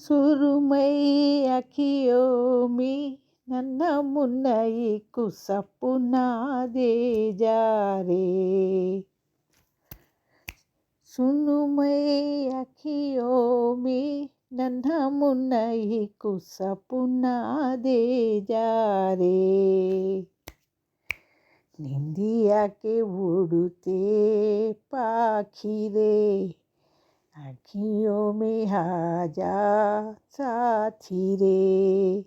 सुरमई अखियों में नन्ना मुन्नई को सपना दे जा रे सुनमई अखियों में नन्हा मुन्नई कु सपुना दे जा रे निंदिया के उड़ते पाखी रे आँखियों में हाजा साथी रे।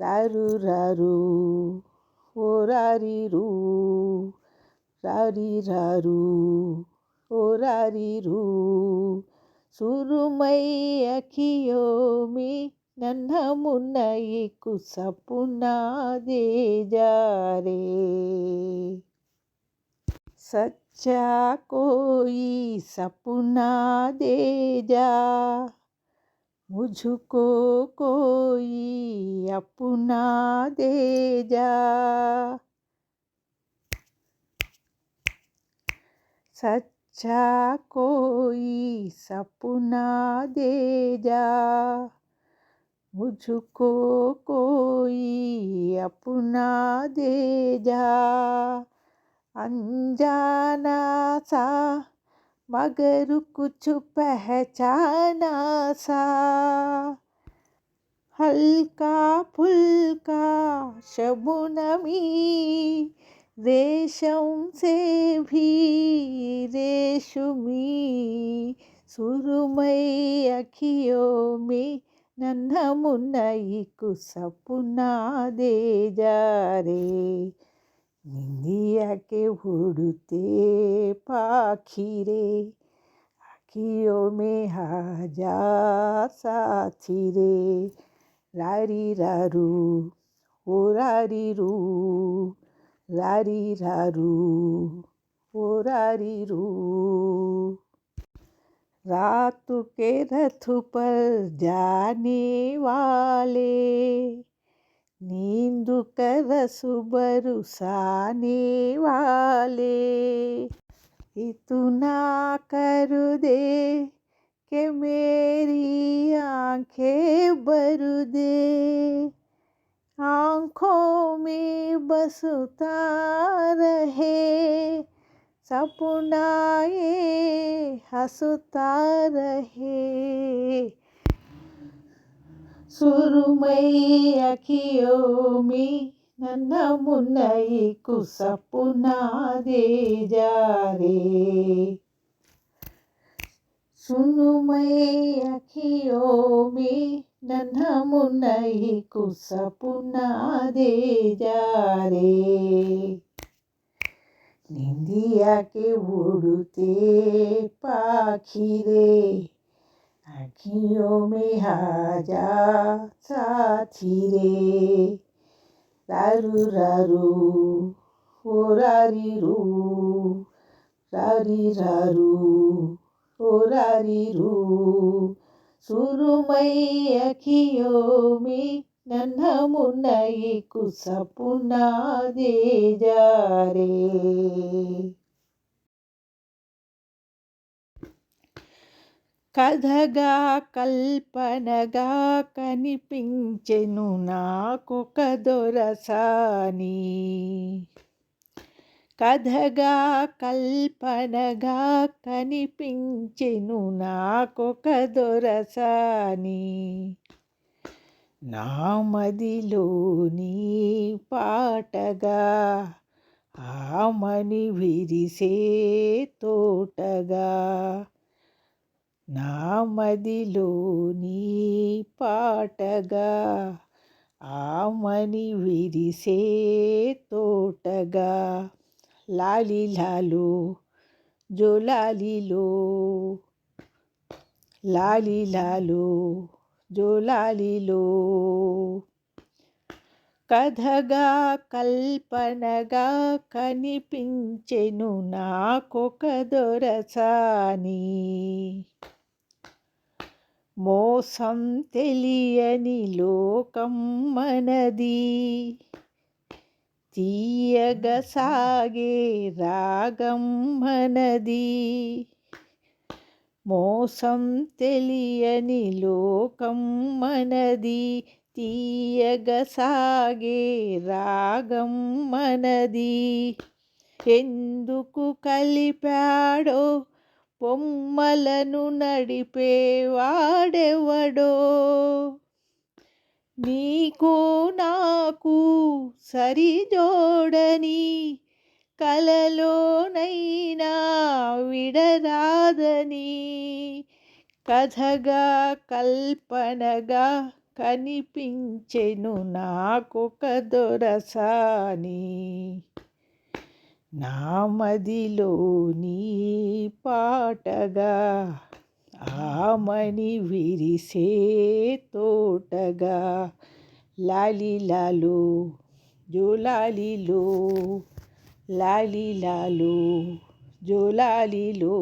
रारू रारू, ओ रारी रू, रारी रारू, ओ रारी रू। सुरमई अखियों में नन्हा मुन्ना ये कुछ सपना दे जा रे। सच सच्चा कोई सपना दे जा। मुझको कोई अपना दे जा। सच्चा कोई सपना दे जा। मुझको कोई अपना दे जा। अनजाना सा, मगर कुछ पहचाना सा। हल्का फुल्का शबुनमी, रेशम से भी रेशमी, सुरमई अखियों में नन्हा मुन्नई कुसपुना दे जा रे। নিন্দিয়া কে উড়তে পাখিরে আখিও মে হাজা সাথিরে রারি রারু ও রারি রু রারি রারু ও রারি রু रात के रथ पर जाने वाले नींद कर बरसाने वाले। इतना कर दे कि मेरी आँखें भर दे। आँखों में बसता रहे सपना ये हंसता रहे। ಸುರುಮೈ ಅಖಿಯೋಮಿ ನನ್ನ ಮುನ್ನೈ ಕುಸಪುನಾದೆ ಜಾರೆ ಸುನುಮೈ ಅಖಿಯೋಮಿ ನನ್ನ ಮುನ್ನೈ ಕುಸಪುನಾದೆ ಜಾರೆ ನಿಂದಿಯಾಕೆ ಉಡುತ್ತೆ ಪಾಖಿರೆ आँखियों में हाजा साथी रे रारू रारू ओ रारी रू रारी रारू ओ रारी रू सुरुमई अखियों में नन्हा मुन्नई कुसपुना కథగా కల్పనగా కనిపించెను నాకొక దొరసాని కథగా కల్పనగా కనిపించెను నాకొక దొరసాని నా మదిలోని పాటగా ఆమని విరిసే తోటగా నామదిలోని పాటగా ఆమని విరిసే తోటగా. లాలిలాలో జోలాలిలో లాలిలాలో జోలాలిలో. కథగా కల్పనగా కనిపించెను నాకొక దొరసాని. మోసం తెలియని లోకం మనది. తీయగ సాగే రాగం మనది. మోసం తెలియని లోకం మనది. తీయగ సాగే రాగం మనది. ఎందుకు కలిపాడో బొమ్మలను నడిపేవాడెవడో? నీకు నాకు సరిజోడని కలలోనైనా విడరాదని కథగా కల్పనగా కనిపించెను నాకొక దొరసాని. నా మదిలో నీ పాటగా ఆమని విరిసే తోటగా లాలిలాలు జోలాలిలో లాలిలాలు జోలాలిలో.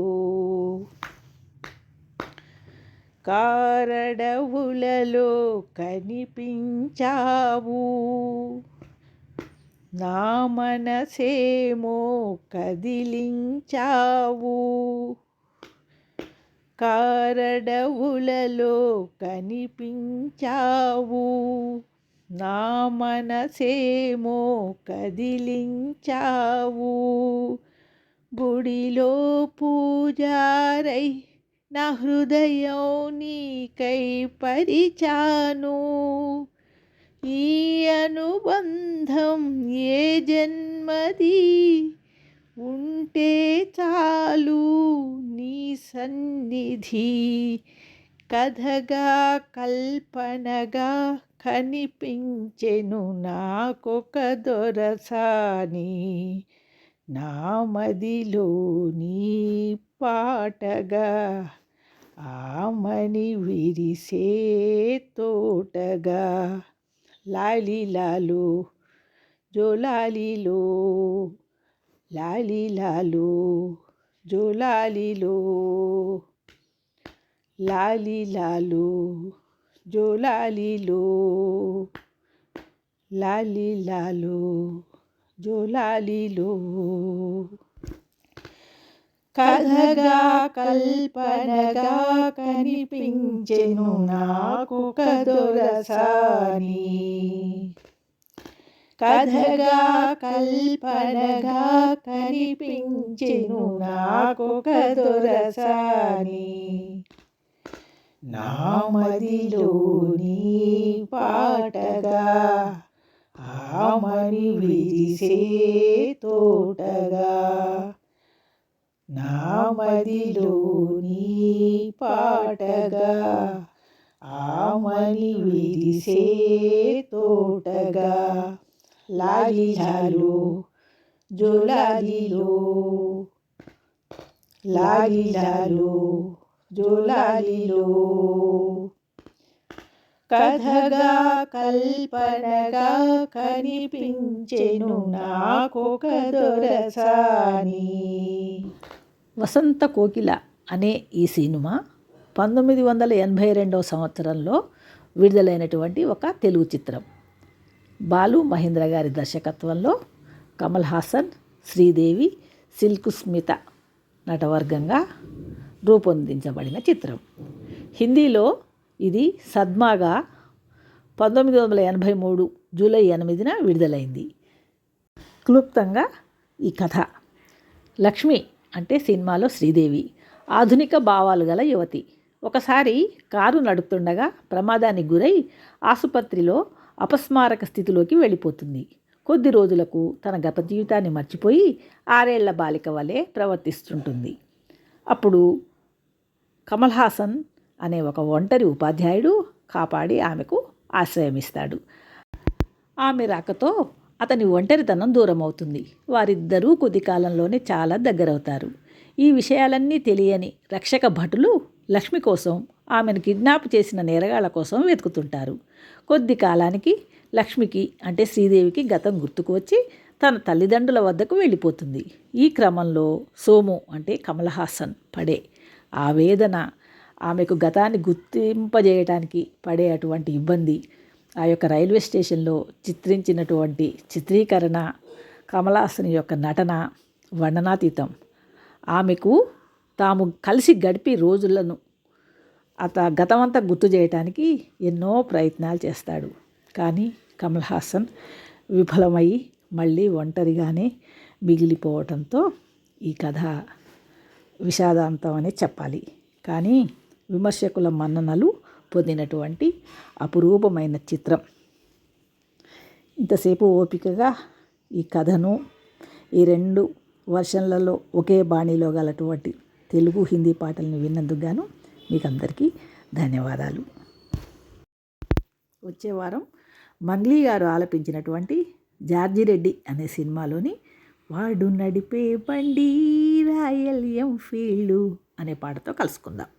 కారడవులలో కనిపించావు నా మనసేమో కదిలించావు. కారడవులలో కనిపించావు. నా మనసేమో కదిలించావు. గుడిలో పూజారై నా హృదయం నీకై పరిచాను. ఈ అనుబంధం ఏ జన్మది? ఉంటే చాలు నీ సన్నిధి. కథగా కల్పనగా కనిపించెను నాకొక దొరసాని. నా మదిలో నీ పాటగా ఆమని విరిసే తోటగా. लाली लालो जो लाली लो लाली लालो जो लाली लो लाली लालो जो लाली लो लाली लालो जो लाली लो కథగా కల్పనగా కనిపించెను నాకు కదురసాని. కథగా కల్పనగా కనిపించెను నాకు కదురసాని. నా మదిలో పాటగా ఆమని విరిసే తోటగా. నా మదిలో నీ పాటగా ఆమని విరిసే తోటగా లాలిలాలు జోలాలిలో లాలిలాలు జోలాలిలో. కథగా కల్పనగా కనిపించెను నాకొక దొరసాని. వసంత కోకిల అనే ఈ సినిమా పంతొమ్మిది వందల ఎనభై రెండవ సంవత్సరంలో విడుదలైనటువంటి ఒక తెలుగు చిత్రం. బాలు మహేంద్ర గారి దర్శకత్వంలో కమల్ హాసన్ శ్రీదేవి సిల్క్ స్మిత నటవర్గంగా రూపొందించబడిన చిత్రం. హిందీలో ఇది సద్మాగా పంతొమ్మిది వందల ఎనభై మూడు జూలై ఎనిమిదిన విడుదలైంది. క్లుప్తంగా ఈ కథ. లక్ష్మి అంటే సినిమాలో శ్రీదేవి. ఆధునిక భావాలు గల యువతి. ఒకసారి కారు నడుపుతుండగా ప్రమాదానికి గురై ఆసుపత్రిలో అపస్మారక స్థితిలోకి వెళ్ళిపోతుంది. కొద్ది రోజులకు తన గత జీవితాన్ని మర్చిపోయి ఆరేళ్ళ బాలిక వలె ప్రవర్తిస్తుంటుంది. అప్పుడు కమల్ హాసన్ అనే ఒక ఒంటరి ఉపాధ్యాయుడు కాపాడి ఆమెకు ఆశ్రయమిస్తాడు. ఆమె రాకతో అతని ఒంటరితనం దూరం అవుతుంది వారిద్దరూ కొద్ది కాలంలోనే చాలా దగ్గరవుతారు. ఈ విషయాలన్నీ తెలియని రక్షక భటులు లక్ష్మి కోసం ఆమెను కిడ్నాప్ చేసిన నేరగాళ్ళ కోసం వెతుకుతుంటారు. కొద్ది కాలానికి లక్ష్మికి అంటే శ్రీదేవికి గతం గుర్తుకు వచ్చి తన తల్లిదండ్రుల వద్దకు వెళ్ళిపోతుంది. ఈ క్రమంలో సోము అంటే కమల్ హాసన్ పడే ఆవేదన ఆమెకు గతాన్ని గుర్తింపజేయటానికి పడే అటువంటి ఇబ్బంది ఆ యొక్క రైల్వే స్టేషన్లో చిత్రించినటువంటి చిత్రీకరణ కమలాసన్ యొక్క నటన వర్ణనాతీతం. ఆమెకు తాము కలిసి గడిపి రోజులను అత గతమంతా గుర్తు చేయటానికి ఎన్నో ప్రయత్నాలు చేస్తాడు. కానీ కమల్ హాసన్ విఫలమై మళ్ళీ ఒంటరిగానే మిగిలిపోవటంతో ఈ కథ విషాదాంతం అనే చెప్పాలి. కానీ విమర్శకుల మన్ననలు పొందినటువంటి అపురూపమైన చిత్రం. ఇంతసేపు ఓపికగా ఈ కథను ఈ రెండు వర్షన్లలో ఒకే బాణీలో గలటువంటి తెలుగు హిందీ పాటలను విన్నందుకు గాను మీకు అందరికీ ధన్యవాదాలు. వచ్చే వారం మంగ్లీ గారు ఆలపించినటువంటి జార్జిరెడ్డి అనే సినిమాలోని వాడు నడిపే బండి రాయల్ ఎంఫీల్డ్ అనే పాటతో కలుసుకుందాం.